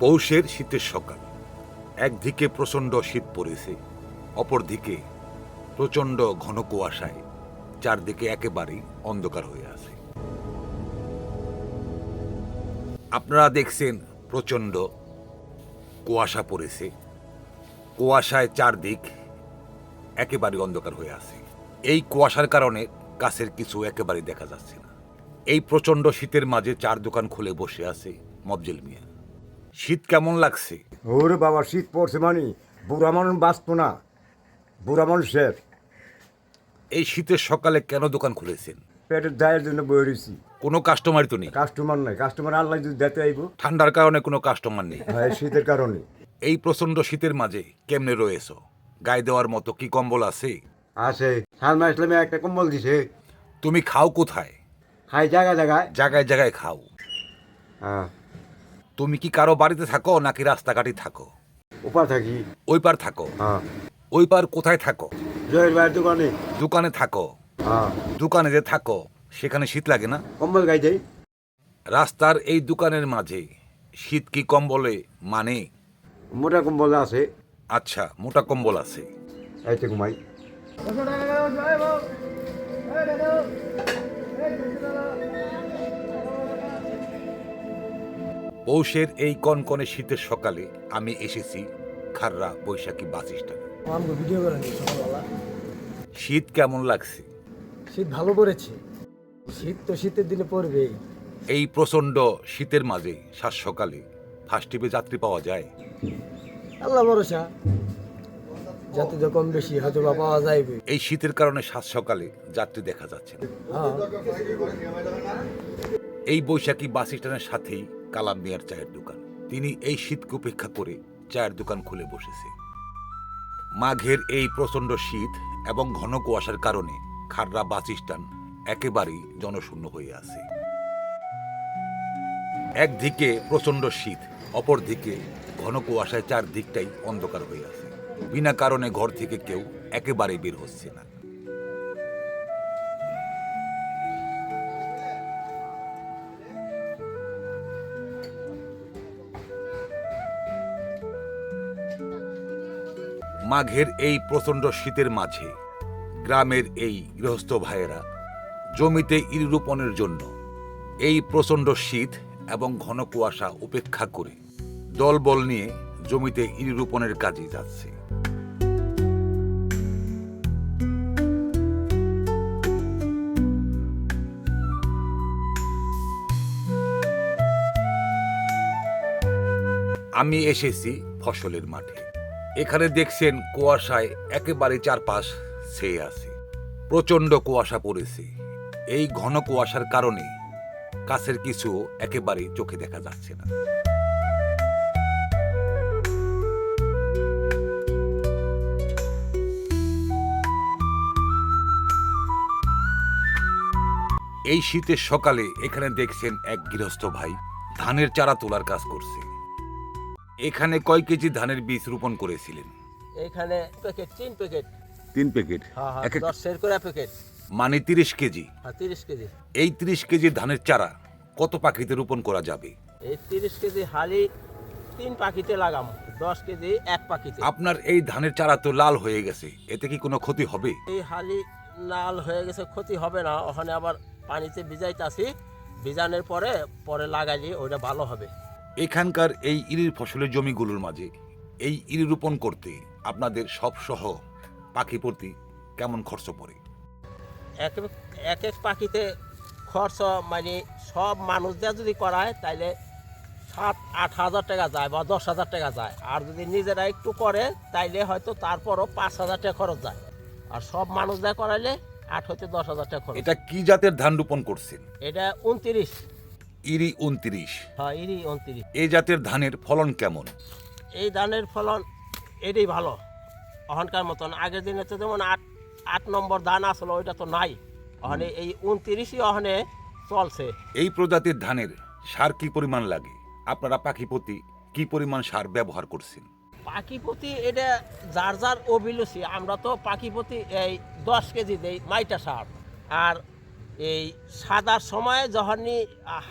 পৌষের শীতের সকাল। একদিকে প্রচণ্ড শীত পড়েছে, অপরদিকে প্রচণ্ড ঘন কুয়াশায় চারদিকে একেবারেই অন্ধকার হয়ে আছে। আপনারা দেখছেন প্রচণ্ড কুয়াশা পড়েছে। কুয়াশায় চারদিক একেবারে অন্ধকার হয়ে আছে। এই কুয়াশার কারণে কাছের কিছু একেবারে দেখা যাচ্ছে না। এই প্রচণ্ড শীতের মাঝে চার দোকান খুলে বসে আছে মবজেল মিয়া। শীত কেমন লাগছে? ওরে বাবা শীত পড়ছে মানে। বুড়া মানুষ বাঁচতো না। বুড়া মানুষের। এই শীতের সকালে কেন দোকান খুলেছেন? পেটের দায়ের জন্য বয়ে রয়েছি। কোনো কাস্টমার তো নেই? কাস্টমার নাই। কাস্টমার আল্লাহ যদি দিতে আইব। ঠান্ডার কারণে কোনো কাস্টমার নেই? হ্যাঁ শীতের কারণে। এই প্রচণ্ড শীতের মাঝে কেমনে রয়েছ? গায়ে দেওয়ার মতো কি কম্বল আছে? আছে। সালমা ইসলামে একটা কম্বল দিছে। তুমি খাও কোথায়? খাই জায়গা জায়গায়। জায়গায় জায়গায় খাও। হ্যাঁ। তুমি কি কারও বাড়িতে থাকো নাকি রাস্তাঘাটে থাকো? উপর থাকি। ওই পার থাকো। হ্যাঁ। ওই পার কোথায় থাকো? জয়ের ভাইয়ের দোকানে। দোকানে থাকো। হ্যাঁ। দোকানে যে থাকো সেখানে শীত লাগে না? কম্বল গাই দেই। রাস্তার এই দোকানের মাঝে শীত কি কম্বলে মানে? মোটা কম্বল আছে। আচ্ছা মোটা কম্বল আছে। এইতে ঘুমাই। পৌষের এই কনকনে শীতের সকালে আমি এসেছি খাররা বৈশাখী বাস স্ট্যান্ডে। শীত কেমন লাগছে? শীত ভালো পড়েছে। শীত তো শীতের দিনে পড়বে এই প্রচণ্ড শীতের মাঝে সাত সকালে ফার্স্ট টিপে যাত্রী পাওয়া যায়? আল্লাহ ভরসা। যাতে তো কম বেশি হয়তো বা পাওয়া যাইবে। এই শীতের কারণে সাত সকালে যাত্রী দেখা যাচ্ছে না। হ্যাঁ। এই বৈশাখী বাস স্ট্যান্ডের সাথেই কালাম মিয়ার চায়ের দোকান। তিনি এই শীতকে উপেক্ষা করে চায়ের দোকান খুলে বসেছে। মাঘের এই প্রচণ্ড শীত এবং ঘন কুয়াশার কারণে খাররা বাস স্ট্যান্ড একেবারেই জনশূন্য হয়ে আছে। একদিকে প্রচণ্ড শীত, অপরদিকে ঘন কুয়াশায় চারদিকটাই অন্ধকার হয়ে আছে। বিনা কারণে ঘর থেকে কেউ একেবারে বের হচ্ছে না। মাঘের এই প্রচণ্ড শীতের মাঝে, গ্রামের এই গৃহস্থ ভাইয়েরা জমিতে রোপণের জন্য এই প্রচণ্ড শীত এবং ঘন কুয়াশা উপেক্ষা করে দলবল নিয়ে জমিতে রোপণের কাজে যাচ্ছে। আমি এসেছি ফসলের মাঠে। এখানে দেখছেন কুয়াশায় একেবারে চারপাশ ছেয়ে আছে। প্রচণ্ড কুয়াশা পড়েছে। এই ঘন কুয়াশার কারণে কাছের কিছু একেবারে চোখে দেখা যাচ্ছে না। এই শীতের সকালে এখানে দেখছেন এক গৃহস্থ ভাই ধানের চারা তোলার কাজ করছে। এখানে কয় কেজি ধানের বীজ রোপণ করেছিলেন? এখানে প্যাকেট তিন প্যাকেট। তিন প্যাকেট? হ্যাঁ হ্যাঁ এক এক- দশ সের করে প্যাকেট। মানে তিরিশ কেজি? হ্যাঁ তিরিশ কেজি। এই তিরিশ কেজি ধানের চারা কত পাখিতে রোপণ করা যাবে? এই তিরিশ কেজি হালি তিন পাখিতে লাগাম দশ কেজি এক পাখিতে। আপনার এই ধানের চারা তো লাল হয়ে গেছে এতে কি কোনো ক্ষতি হবে? এই হালি লাল হয়ে গেছে ক্ষতি হবে না ওখানে আবার পানিতে ভিজাইতাছি ভিজানোর পরে পরে লাগাইলে ওইটা ভালো হবে। এখানকার এই ইরির ফসলের জমিগুলোর মাঝে এই ইরি রোপণ করতে আপনাদের সব সহ পাখি প্রতি কেমন খরচ পড়ে? এক এক এক পাখিতে খরচ মানে সব মানুষদের যদি করায় তাইলে সাত আট হাজার টাকা যায় বা দশ হাজার টাকা যায়। আর যদি নিজেরা একটু করে তাইলে হয়তো তারপরও পাঁচ হাজার টাকা খরচ যায়। আর সব মানুষদের করাইলে আট হইতে দশ হাজার টাকা খরচ এটা কি জাতের ধান রোপণ করছেন? এটা উনত্রিশ। ইরি উনত্রিশ। হ্যাঁ ইরি উনত্রিশ। এই জাতের ধানের ফলন কেমন? এই ধানের ফলন এটাই ভালো। অহনকার মতন। আগের দিনে তো যেমন আট আট নম্বর ধান আসলো ওইটা তো নাই। অহনে এই উনত্রিশই অহনে চলছে। এই প্রজাতির ধানের সার কি পরিমাণ লাগে? আপনারা পাখি প্রতি কি পরিমাণ সার ব্যবহার করছেন? পাখি প্রতি এটা যার যার অভিলুচি আমরা তো পাখি প্রতি এই দশ কেজি দেই মাইটা সার। আর এই সাদার সময় যখনই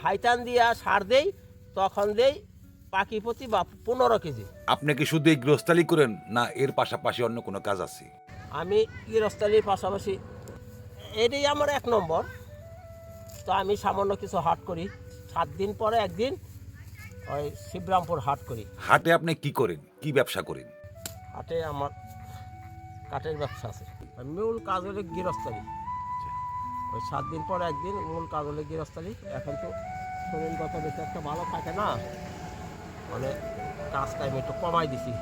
হাইতান দিয়া সার দেই তখন দেই পাখি প্রতি বা পনেরো কেজি। আপনি কি শুধু এই গৃহস্থালি করেন না এর পাশাপাশি অন্য কোনো কাজ আছে? আমি গৃহস্থালির পাশাপাশি এটাই আমার এক নম্বর। তো আমি সামান্য কিছু হাট করি। সাত দিন পরে একদিন ওই শিবরামপুর হাট করি। হাটে আপনি কি করেন? কি ব্যবসা করেন? হাটে আমার কাঠের ব্যবসা আছে। মূল কাজ হলো গৃহস্থালি। ওই সাত দিন পর একদিন মূল কাজ হলো গৃহস্থালি এখন তো শরীরগত বেশি একটা ভালো থাকে না। মানে কাজটা আমি একটু কমাই দিছি।